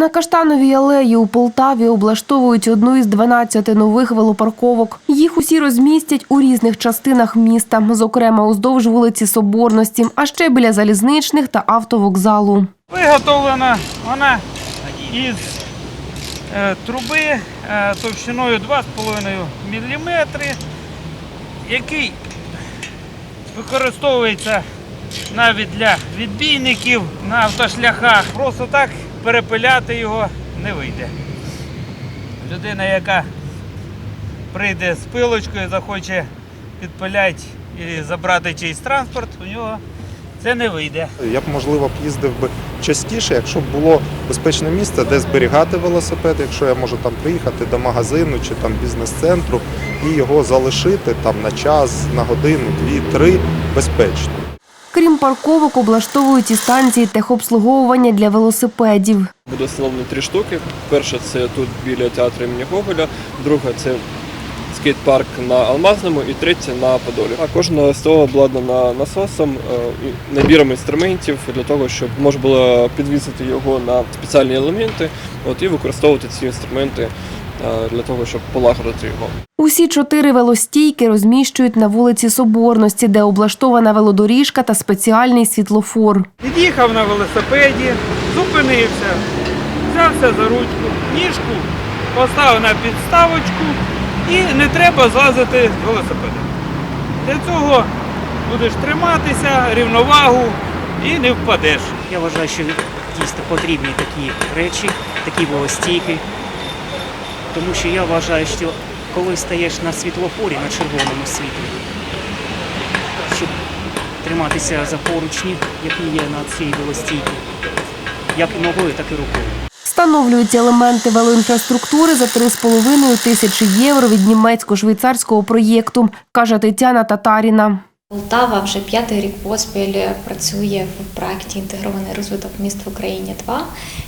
На Каштановій алеї у Полтаві облаштовують одну із 12 нових велопарковок. Їх усі розмістять у різних частинах міста, зокрема уздовж вулиці Соборності, а ще біля залізничних та автовокзалу. Виготовлена вона із е, труби е, товщиною 2,5 мм, який використовується навіть для відбійників на автошляхах. Просто так перепиляти його не вийде. Людина, яка прийде з пилочкою, захоче підпиляти і забрати чийсь транспорт, у нього це не вийде. Я б можливо їздив би частіше, якщо б було безпечне місце, де зберігати велосипед, якщо я можу там приїхати до магазину чи там бізнес-центру і його залишити там на час, на годину, дві-три безпечно. Крім парковок, облаштовують і станції техобслуговування для велосипедів. Буде встановлено три штуки. Перша це тут біля театру імені Гоголя, друга це скейт-парк на Алмазному і третя на Подолі. А кожна СТО обладнана насосом е, і набіром інструментів для того, щоб можна було підвісити його на спеціальні елементи от, і використовувати ці інструменти е, для того, щоб полагодити його. Усі чотири велостійки розміщують на вулиці Соборності, де облаштована велодоріжка та спеціальний світлофор. Під'їхав на велосипеді, зупинився, взявся за ручку, ніжку поставив на підставочку і не треба злазити з велосипеда. Для цього будеш триматися, рівновагу і не впадеш. Я вважаю, що дійсно потрібні такі речі, такі велостійки. Тому що я вважаю, що коли стаєш на світлофорі, на червоному світлі, щоб триматися за поручні, які є на цій велостійці, як ногою, так і рукою. Встановлюють елементи велоінфраструктури за 3,5 тисячі євро від німецько-швейцарського проєкту, каже Тетяна Татаріна. Полтава вже п'ятий рік поспіль працює в проєкті Інтегрований розвиток міст в Україні 2,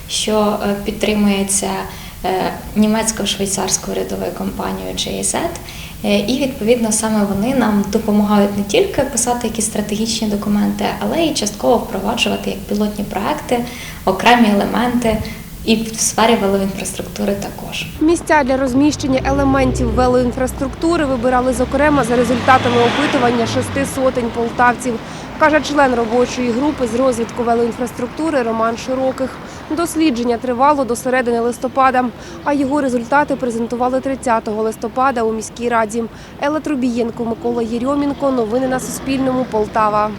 що е, підтримується е, німецько-швейцарською урядовою компанією GIZ. Е, І відповідно саме вони нам допомагають не тільки писати якісь стратегічні документи, але й частково впроваджувати як пілотні проекти, окремі елементи і в сфері велоінфраструктури також. Місця для розміщення елементів велоінфраструктури вибирали зокрема за результатами опитування шести сотень полтавців, каже член робочої групи з розвитку велоінфраструктури Роман Широких. Дослідження тривало до середини листопада, а його результати презентували 30 листопада у міській раді. Елла Трубієнко, Микола Єрьомінко. Новини на Суспільному. Полтава.